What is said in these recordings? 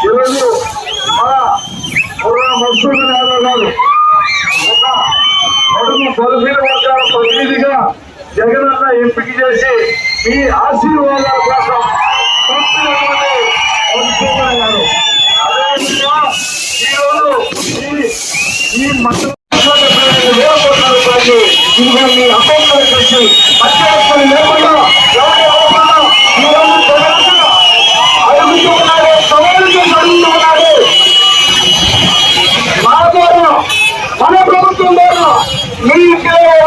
ఈరోజు మన పూర్వ మసూరు యాదవ్ గారు ఒక బలహీన వర్గాల ప్రతినిధిగా జగనన్న ఎంపిక చేసి మీ ఆశీర్వాదాల కోసం పంపినటువంటి మధుసూదన్ గారు. అదేవిధంగా ఈరోజు ఈ- ఈ వేల కోట్ల రూపాయలు ఇదిగో అకౌంట్లో వచ్చి అత్యవసరం లేకుండా ఎవరు ఇవ్వకుండా ఈరోజు జగనన్న అడుగుతూ ఉన్నారు సవాలుతో అడుగుతూ ఉన్నారు మా ద్వారా మన ప్రభుత్వం ద్వారా మీ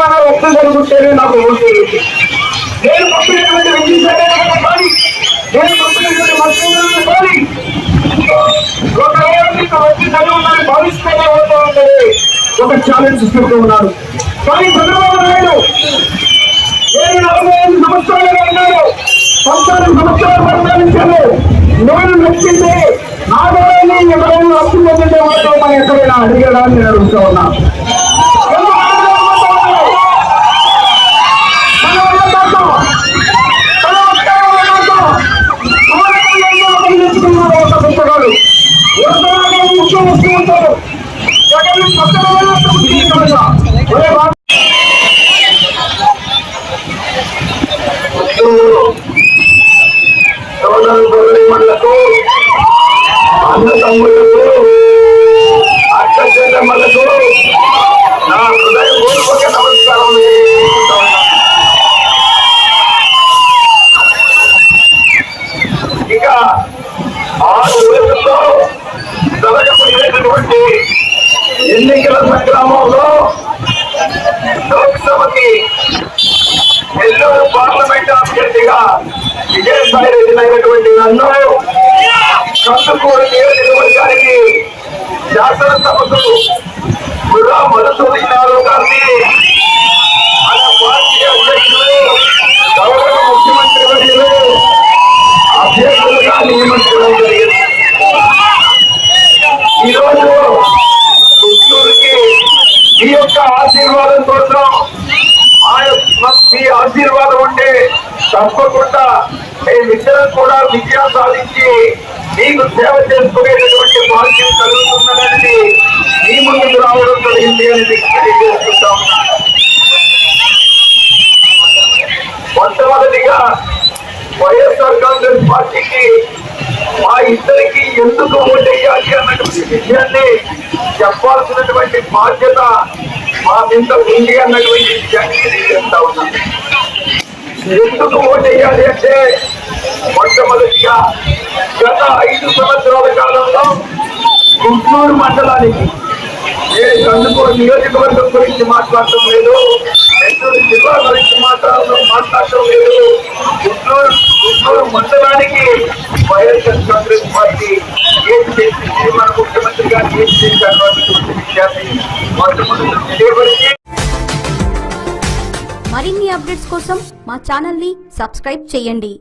ఇంట్లో రక్తం జరుగుతేనే నాకు ఓటు నేను పంపినటువంటి విద్యుత్ కానీ నేను పంపినటువంటి మసూరులను కానీ ఒక రోజు వచ్చి చదువుతాను భావిస్తూనే ఓటు ఉంటుంది ఒక ఛాలెంజ్ ఇస్తూ ఉన్నాడు కానీ చంద్రబాబు నాయుడు నేను నలభై ఐదు సంవత్సరాలుగా ఉన్నాను. పంతొమ్మిది సంవత్సరాలు పరిపాలించాను నేను నచ్చింది నా ఎవరైనా అప్పు పొందితే మాత్రం మనం ఎక్కడైనా అడిగడానికి నేను అడుగుతా ఉన్నాను అన్న తమ్ముళ్ళకు అక్క చెల్లెమ్మలకు కందుకూరు నియోజకవర్గానికి శాసనసభకు గుర్రా మధుసూదన్ యాదవ్ గారిని మన పార్టీ అధ్యక్షులు గౌరవ ముఖ్యమంత్రి వర్యులు అభ్యర్థులుగా నియమించడం జరిగింది. ఈరోజు పుత్తూరుకి మీ యొక్క ఆశీర్వాదం కోసం ఆ యొక్క మీ ఆశీర్వాదం ఉంటే తప్పకుండా మేమిద్దరం కూడా విజయం సాధించి మీకు సేవ చేసుకునేటటువంటి భాగ్యం కలుగుతున్నదని మీ ముందుకు రావడం కలిగింది అని మీకు తెలియజేసుకుంటా మొట్టమొదటిగా వైఎస్ఆర్ కాంగ్రెస్ పార్టీకి మా ఇద్దరికి ఎందుకు ఓటేయాలి అన్నటువంటి విషయాన్ని చెప్పాల్సినటువంటి బాధ్యత మా మీద ఉంది అన్నటువంటి విషయాన్ని తెలియజేస్తా ఉన్నాను. ఎందుకు ఓటేయాలి అంటే మొట్టమొదటిగా గత ఐదు సంవత్సరాల కాలంలో గుంటూరు మండలానికి నేను కందుకూరు నియోజకవర్గం గురించి మాట్లాడటం లేదు నెల్లూరు జిల్లా గురించి మాట్లాడడం మాట్లాడటం లేదు. గుంటూరు గుంటూరు మండలానికి వైఎస్ఆర్ కాంగ్రెస్ పార్టీ ఏం చేసింది? మన ముఖ్యమంత్రి గారు ఏం చేశారు విషయాన్ని మొట్టమొదటి మరిన్ని అప్డేట్స్ కోసం మా ఛానల్ని సబ్స్క్రైబ్ చేయండి.